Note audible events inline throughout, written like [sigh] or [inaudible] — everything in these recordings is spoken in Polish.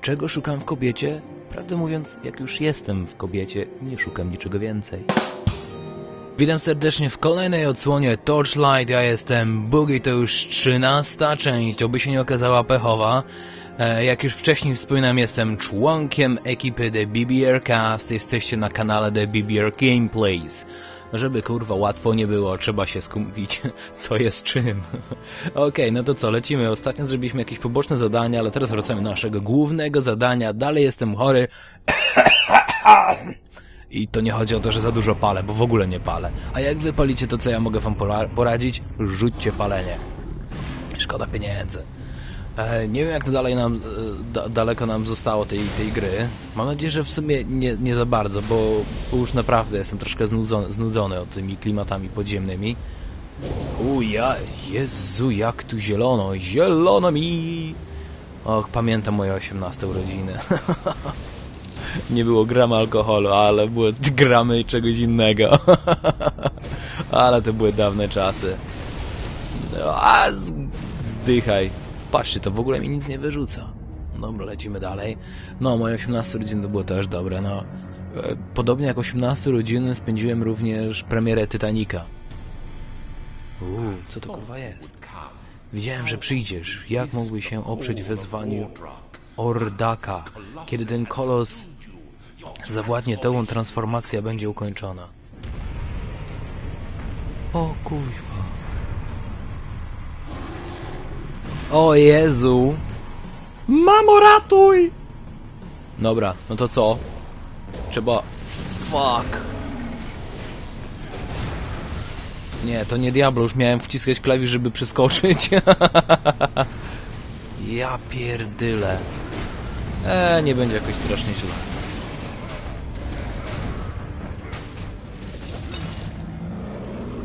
Czego szukam w kobiecie? Prawdę mówiąc, jak już jestem w kobiecie, nie szukam niczego więcej. Witam serdecznie w kolejnej odsłonie Torchlight. Ja jestem Boogie, to już trzynasta część, oby się nie okazała pechowa. E, jak już wcześniej wspominałem, jestem członkiem ekipy The BBR Cast. Jesteście na kanale The BBR Gameplays. Żeby kurwa łatwo nie było, trzeba się skupić, [laughs] co jest czym. [laughs] Okej, no to co, lecimy. Ostatnio zrobiliśmy jakieś poboczne zadania, ale teraz wracamy do naszego głównego zadania. Dalej jestem chory. [coughs] I to nie chodzi o to, że za dużo palę, bo w ogóle nie palę. A jak wy palicie to, co ja mogę wam pora- poradzić? Rzućcie palenie. Szkoda pieniędzy. E, nie wiem, jak dalej nam, e, da, daleko nam zostało tej, tej gry. Mam nadzieję, że w sumie nie, nie za bardzo, bo, już naprawdę jestem troszkę znudzony, znudzony od tymi klimatami podziemnymi. U ja, Jezu, jak tu zielono, zielono mi! Och, pamiętam moje 18 urodziny. [laughs] nie było grama alkoholu, ale było gramy czegoś innego. [laughs] ale to były dawne czasy. No, a zdychaj. Patrzcie, to w ogóle mi nic nie wyrzuca. Dobra, lecimy dalej. No, moje 18 urodziny to było też dobre, no. E, Podobnie jak 18 urodziny spędziłem również premierę Titanica. Uuu, co to kurwa jest? Widziałem, że przyjdziesz. Jak mógłbyś się oprzeć wezwaniu Ordaka, kiedy ten kolos zawładnie tobą, transformacja będzie ukończona. O kurwa. O Jezu! Mamo, ratuj! Dobra, no to co? Trzeba... Fuck! Nie, to nie Diablo, już miałem wciskać klawisz, żeby przeskoczyć. [laughs] ja pierdyle. Eee, nie będzie jakoś strasznie źle.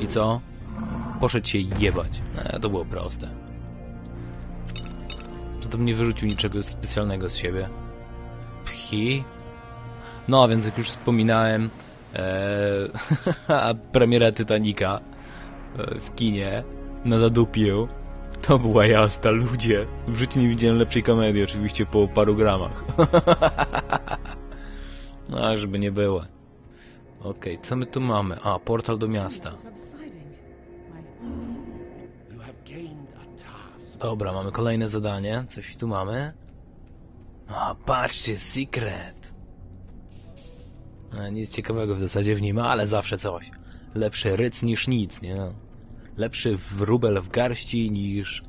I co? Poszedł się jebać. Eee, to było proste. To to nie wyrzucił niczego specjalnego z siebie. Pchi? No, więc jak już wspominałem, e, [laughs] premiera Titanica e, w kinie na zadupiu to była jazda, ludzie. W życiu nie widziałem lepszej komedii, oczywiście po paru gramach. [laughs] no, żeby nie było. Okej, co my tu mamy? A, portal do miasta. Dobra, mamy kolejne zadanie. Coś tu mamy. A, patrzcie, secret. A, nic ciekawego w zasadzie w nim, ale zawsze coś. Lepszy ryc niż nic, nie? Lepszy wróbel w garści niż...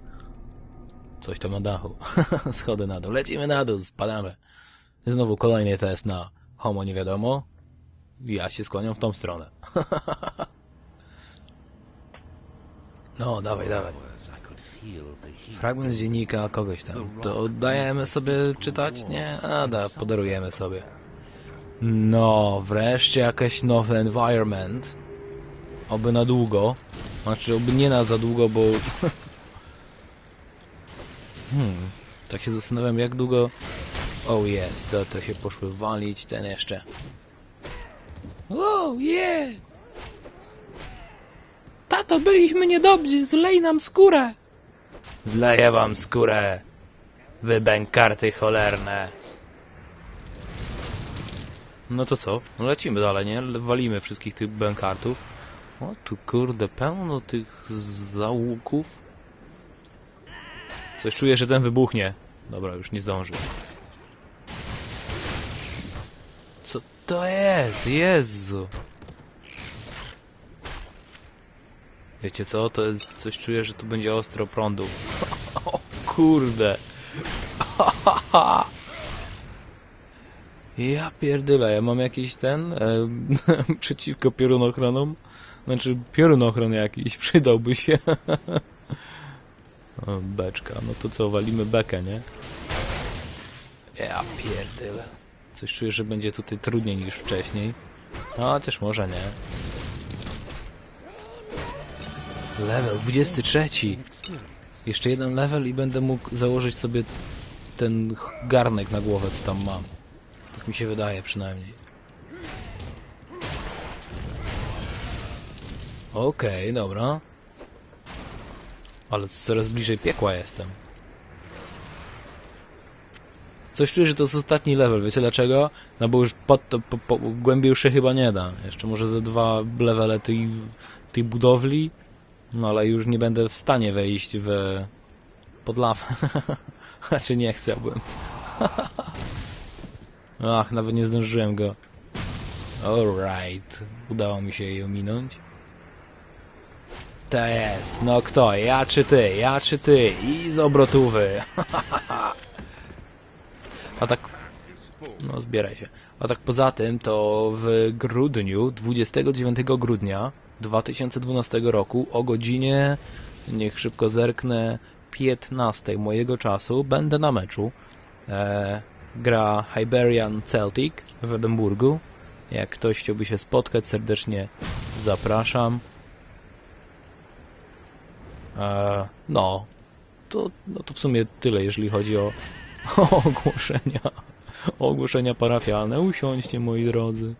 Coś tam na dachu. [laughs] Schody na dół. Lecimy na dół, spadamy. Znowu kolejny test na homo nie wiadomo. Ja się skłaniam w tą stronę. [laughs] no, dawaj, dawaj. Fragment z dziennika kogoś tam. To dajemy sobie czytać? Nie? A da, podarujemy sobie. No, wreszcie jakaś nowy environment. Oby na długo. Znaczy, oby nie na za długo, bo... [laughs] hmm, tak się zastanawiam, jak długo... Oh jest, to, to się poszły walić, ten jeszcze. Oh yeah! Tato, byliśmy niedobrzy, zlej nam skórę! Zleję wam skórę, wy bękarty cholerne. No to co? No lecimy dalej, nie? Walimy wszystkich tych bękartów. O, tu kurde, pełno tych załuków. Coś czuję, że ten wybuchnie. Dobra, już nie zdąży. Co to jest? Jezu. Wiecie co? To jest... Coś czuję, że tu będzie ostro prądu. o [laughs] kurde. [laughs] Ja pierdyle, ja mam jakiś ten e, [laughs] przeciwko piorunochronom. Znaczy piorunochron jakiś przydałby się. beczka, no to co, walimy bekę, nie? Ja pierdyle. Coś czuję, że będzie tutaj trudniej niż wcześniej. No, chociaż może nie. Level 23. Jeszcze jeden level i będę mógł założyć sobie ten garnek na głowę, co tam mam. Tak mi się wydaje przynajmniej. Okej, dobra. Ale coraz bliżej piekła jestem. Coś czuję, że to jest ostatni level, wiecie dlaczego? No bo już pod to, po, po, głębiej już się chyba nie da. Jeszcze może ze dwa levele tej, tej budowli, no ale już nie będę w stanie wejść w pod lawę. [laughs] Znaczy nie chciałbym. [laughs] Ach, nawet nie zdążyłem go. Alright. Udało mi się jej ominąć. To jest. No kto? Ja czy ty? Ja czy ty? I z obrotówy. [laughs] A tak... No zbieraj się. A tak poza tym to w grudniu, 29 grudnia 2012 roku o godzinie, niech szybko zerknę, 15 mojego czasu będę na meczu. E, gra Iberian Celtic w Edynburgu. Jak ktoś chciałby się spotkać, serdecznie zapraszam. E, no, to, no to w sumie tyle, jeżeli chodzi o, [laughs] o ogłoszenia. O ogłoszenia parafialne. Usiądźcie, moi drodzy.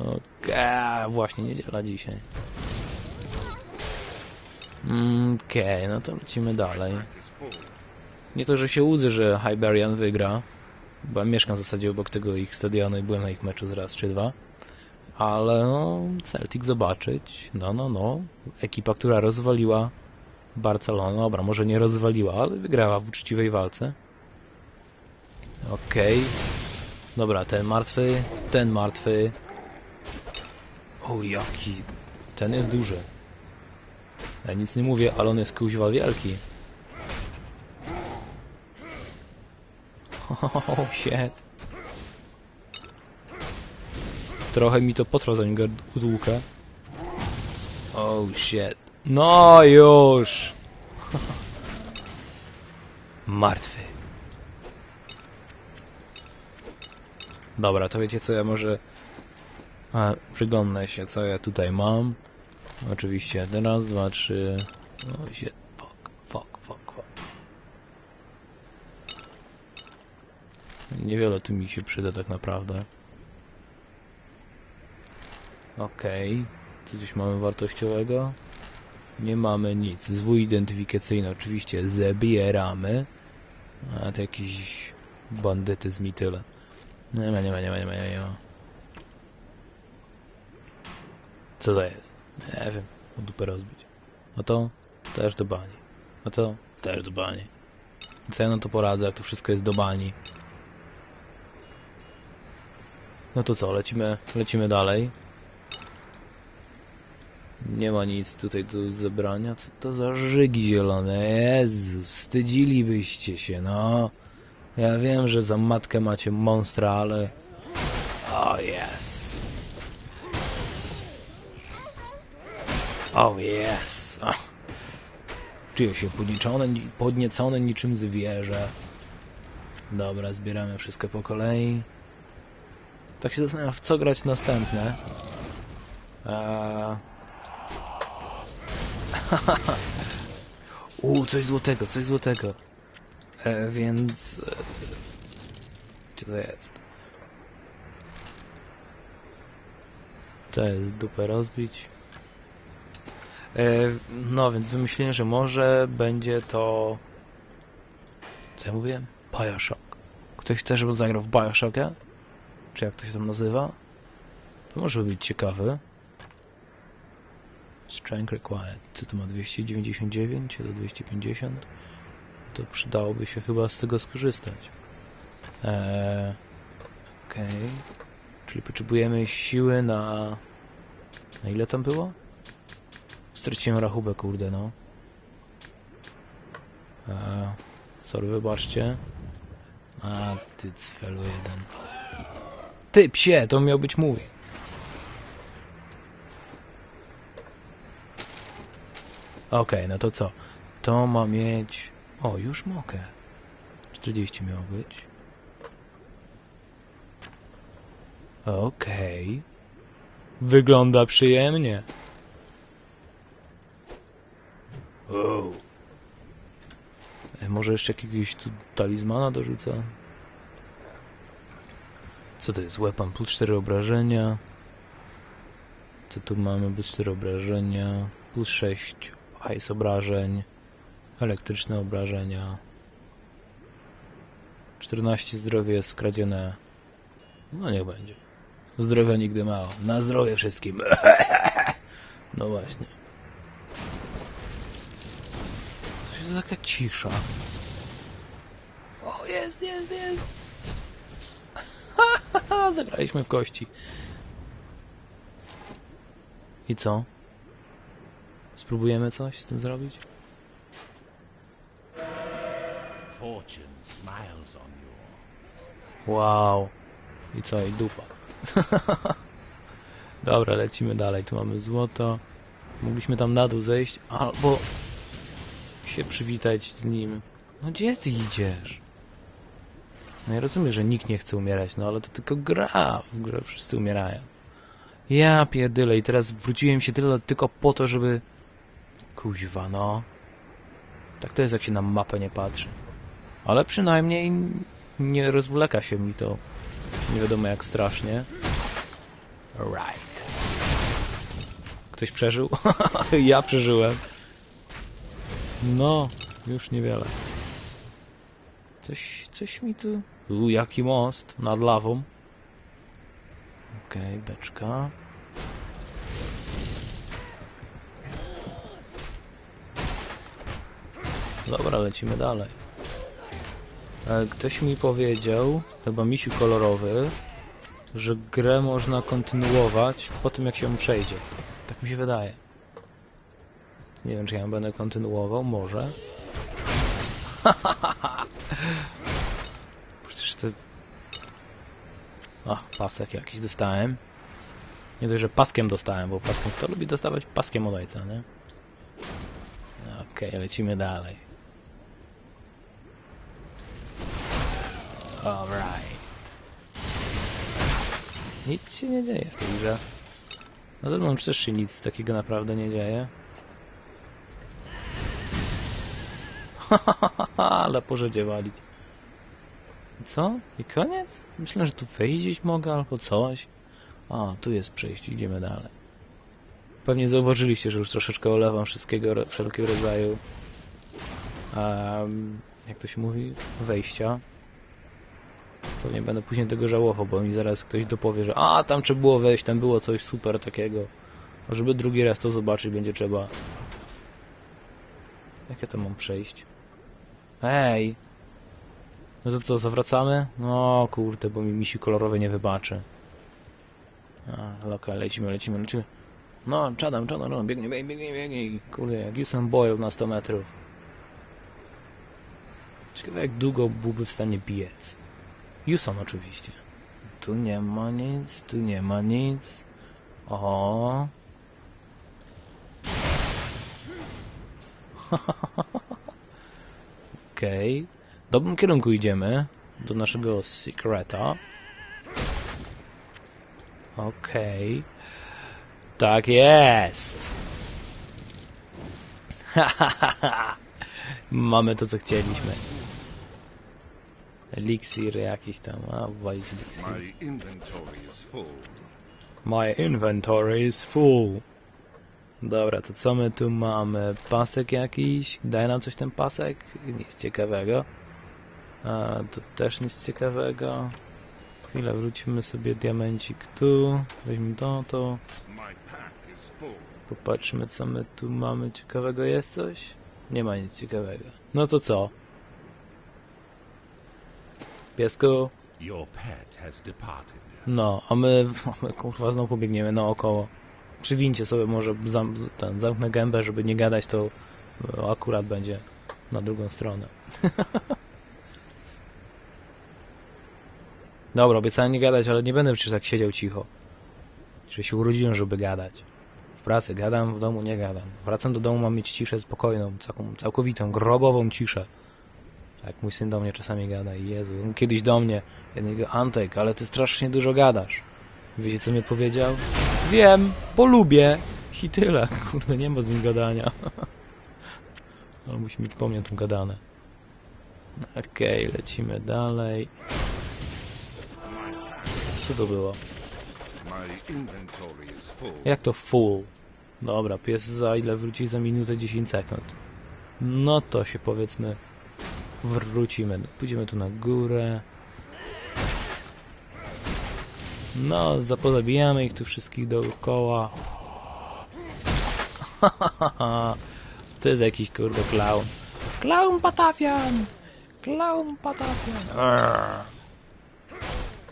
Okej, właśnie niedziela dzisiaj. Okej, no to lecimy dalej. Nie to, że się łudzę, że Hyberian wygra, bo mieszkam w zasadzie obok tego ich stadionu i byłem na ich meczu raz czy dwa. Ale no, Celtic zobaczyć. No, no, no. Ekipa, która rozwaliła Barcelonę. Dobra, może nie rozwaliła, ale wygrała w uczciwej walce. Okej. Dobra, ten martwy, ten martwy. O, jaki... Ten jest duży. Ja nic nie mówię, ale on jest kuźwa wielki. [laughs] Oh, shit. Trochę mi to potrwa, zanim go utłukę. Oh, shit. No już! [laughs] Martwy. Dobra, to wiecie co, ja może... A, przyglądnę się, co ja tutaj mam. Oczywiście, raz, dwa, trzy... O, shit. Fuck, fuck, fuck, fuck. Niewiele tu mi się przyda tak naprawdę. Okej. Co coś mamy wartościowego? Nie mamy nic. Zwój identyfikacyjny oczywiście zabieramy. A to jakiś bandytyzm i tyle. Nie ma, nie ma, nie ma, nie ma, nie ma. Co to jest? Nie wiem. O dupę rozbić. A to też do bani. A to też do bani. Co ja na to poradzę, jak to wszystko jest do bani. No to co, lecimy, lecimy dalej. Nie ma nic tutaj do zebrania. Co to za żygi zielone? Jezu, wstydzilibyście się, no. Ja wiem, że za matkę macie monstra, ale... oh, yes. Ach. Czuję się podniecony, podniecony niczym zwierzę. Dobra, zbieramy wszystko po kolei. Tak się zastanawiam, w co grać następne. Eee... [laughs] Coś złotego, coś złotego. E, więc... E, gdzie to jest? To jest dupę rozbić. E, no, więc wymyśliłem, że może będzie to... Co ja mówiłem? Bioshock. Ktoś chce, żebym zagrał w Bioshocka? Czy jak to się tam nazywa? To może być ciekawy. Strength required. Co to ma? 299 czy to 250? To przydałoby się chyba z tego skorzystać. Eee, Okej. Okay. Czyli potrzebujemy siły na... Na ile tam było? Straciłem rachubę, kurde, no. Eee, sorry, wybaczcie. A, ty cfelu jeden. Ty, psie, to miał być mój. Okej, okay, no to co? To ma mieć... O, już mogę. 40 miało być. Okej. Okay. Wygląda przyjemnie. Wow. Może jeszcze jakiegoś tu talizmana dorzucę? Co to jest? Weapon plus 4 obrażenia. Co tu mamy? Plus 4 obrażenia. Plus 6 hajs obrażeń. Elektryczne obrażenia. 14 zdrowie skradzione. No niech będzie. Zdrowia nigdy mało. Na zdrowie wszystkim. [laughs] No właśnie. To taka cisza? O, jest, jest, jest. Zagraliśmy w kości. I co? Spróbujemy coś z tym zrobić? Wow. I co? I dupa. [laughs] Dobra, lecimy dalej. Tu mamy złoto. Mogliśmy tam na dół zejść, albo się przywitać z nim. No gdzie ty idziesz? No ja rozumiem, że nikt nie chce umierać, no ale to tylko gra. W grze wszyscy umierają. Ja pierdolę i teraz wróciłem się tyle tylko po to, żeby... Kuźwa, no. Tak to jest, jak się na mapę nie patrzy. Ale przynajmniej nie rozwleka się mi to nie wiadomo jak strasznie. Right. Ktoś przeżył? [laughs] ja przeżyłem. No, już niewiele. Coś, coś mi tu... U, jaki most nad lawą. Okej, beczka. Dobra, lecimy dalej. E, Ktoś mi powiedział, chyba misiu kolorowy, że grę można kontynuować po tym jak się przejdzie. Tak mi się wydaje. Nie wiem czy ja będę kontynuował, może. [laughs] Przecież to... Ach, pasek jakiś dostałem. Nie dość, że paskiem dostałem, bo paskiem kto lubi dostawać paskiem od ojca, nie? Okej, lecimy dalej. Alright. Nic się nie dzieje w tej grze. Na zewnątrz też się nic takiego naprawdę nie dzieje. [laughs] Ale porzedzie walić. Co? I koniec? Myślę, że tu wejść mogę albo coś. A, tu jest przejście, idziemy dalej. Pewnie zauważyliście, że już troszeczkę olewam wszystkiego, wszelkiego rodzaju um, jak to się mówi? Wejścia. Pewnie będę później tego żałował, bo mi zaraz ktoś dopowie, że a, tam trzeba było wejść, tam było coś super takiego. A żeby drugi raz to zobaczyć, będzie trzeba... Jak ja to mam przejść? Ej! No to co, zawracamy? No kurde, bo mi misi kolorowe nie wybaczy. A, loka, lecimy, lecimy, lecimy. No, czadam, czadam, czadam, biegnie, biegnie, biegnie, biegnie. Kurde, jak Usain Boyle na 100 metrów. Ciekawe jak długo byłby w stanie biec. Usain oczywiście. Tu nie ma nic, tu nie ma nic. O. [laughs] Okej. W dobrym kierunku idziemy. Do naszego secreta. Okej. Tak jest. [laughs] Mamy to, co chcieliśmy. Eliksir jakiś tam, a walić eliksir. My inventory is full. My inventory is full. Dobra, to co my tu mamy? Pasek jakiś? Daj nam coś ten pasek? Nic ciekawego. A, to też nic ciekawego. Chwilę, wrócimy sobie diamencik tu. Weźmy to, to. Popatrzmy, co my tu mamy ciekawego. Jest coś? Nie ma nic ciekawego. No to co? Piesku? No, a my, [laughs] a my kurwa znowu pobiegniemy naokoło. Przywincie sobie może zam, ten, zamknę gębę, żeby nie gadać, to e, akurat będzie na drugą stronę. [laughs] Dobra, obiecałem nie gadać, ale nie będę przecież tak siedział cicho. Że się urodziłem, żeby gadać. W pracy gadam, w domu nie gadam. Wracam do domu, mam mieć ciszę spokojną, całkowitą, grobową ciszę. Jak mój syn do mnie czasami gada i Jezu, on kiedyś do mnie, niego, Antek, ale ty strasznie dużo gadasz. Wiecie co mi powiedział? Wiem, bo lubię. I tyle, kurde, nie ma z nim gadania. [laughs] Ale musi mieć po mnie tą gadane. Okej, lecimy dalej. Co to było? Jak to full? Dobra, pies za ile wróci? Za minutę 10 sekund. No to się powiedzmy wrócimy. Pójdziemy tu na górę. No, zapozabijamy ich tu wszystkich dookoła. [laughs] To jest jakiś kurde klaun. Klaun patafian! Klaun patafian!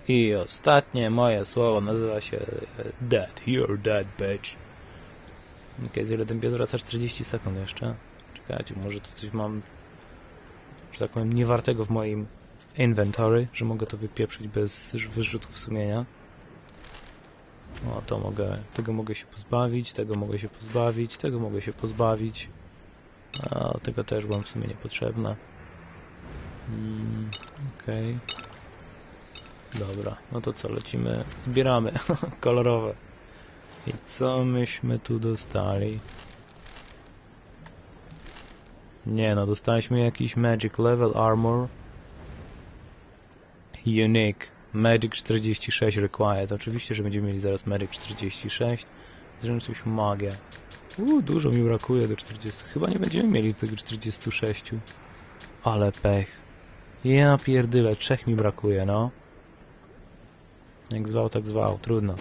I ostatnie moje słowo nazywa się e, Dead. You're dead, bitch. Okej, z ile ten wraca 40 sekund jeszcze. Czekajcie, może tu coś mam, że tak powiem, niewartego w moim inventory, że mogę to wypieprzyć bez wyrzutów sumienia. O, to mogę, tego mogę się pozbawić, tego mogę się pozbawić, tego mogę się pozbawić. A tego też byłam w sumie niepotrzebna. Mm, Okej. Dobra, no to co, lecimy, zbieramy, [laughs] kolorowe. I co myśmy tu dostali? Nie no, dostaliśmy jakiś Magic Level Armor. Unique. Magic 46 required. Oczywiście, że będziemy mieli zaraz Magic 46. Zrobimy coś magię. Uuu, dużo mi brakuje do 40. Chyba nie będziemy mieli tego 46. Ale pech. Ja pierdyle, trzech mi brakuje, no. Jak zwał, tak zwał. Trudno.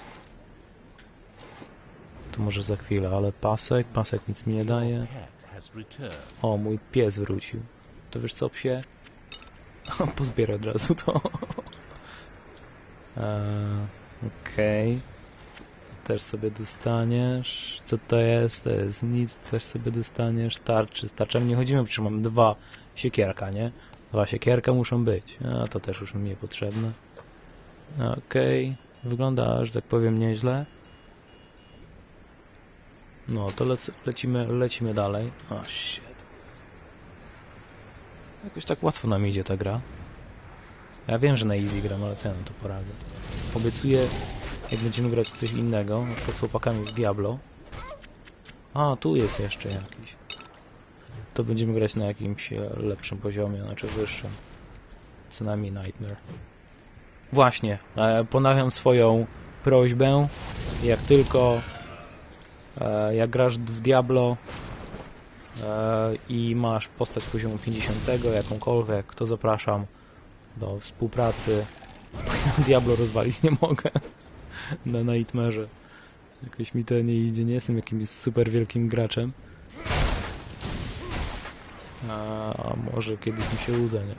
To może za chwilę, ale pasek, pasek nic mi nie daje. O, mój pies wrócił. To wiesz co, psie? [laughs] Pozbierę od razu to. Okej. Też sobie dostaniesz. Co to jest? To jest nic. Też sobie dostaniesz. Tarczy. Z tarczami nie chodzimy, przecież mam dwa siekierka, nie? Dwa siekierka muszą być. A to też już mi niepotrzebne. Okej. Wygląda, że tak powiem, nieźle. No, to lec lecimy, lecimy dalej. O, shit. Jakoś tak łatwo nam idzie ta gra. Ja wiem, że na easy gram, ale co ja to poradzę. Obiecuję, jak będziemy grać coś innego, z chłopakami w Diablo. A, tu jest jeszcze jakiś. To będziemy grać na jakimś e, lepszym poziomie, znaczy wyższym. Co najmniej Nightmare. Właśnie, e, ponawiam swoją prośbę. Jak tylko e, jak grasz w Diablo e, i masz postać poziomu 50, jakąkolwiek, to zapraszam do współpracy. [laughs] Diablo rozwalić nie mogę na Nightmare. Jakoś mi to nie idzie, nie jestem jakimś super wielkim graczem. A, a może kiedyś mi się uda, nie?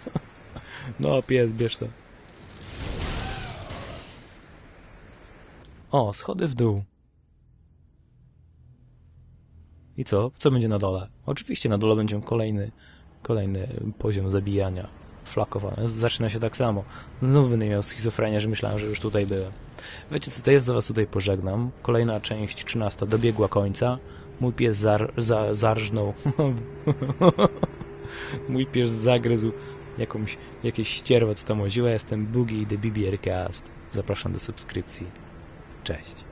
[laughs] no, pies, bierz to. O, schody w dół. I co? Co będzie na dole? Oczywiście na dole będzie kolejny, kolejny poziom zabijania. Flakowane. Zaczyna się tak samo. Znów będę miał schizofrenię, że myślałem, że już tutaj byłem. Wiecie co, to ja za was tutaj pożegnam. Kolejna część 13 dobiegła końca. Mój pies zar, za, zarżnął. [laughs] Mój pies zagryzł jakąś, jakieś ścierwo, co tam łoziło. Ja Jestem Boogie i The BBR Cast. Zapraszam do subskrypcji. Cześć.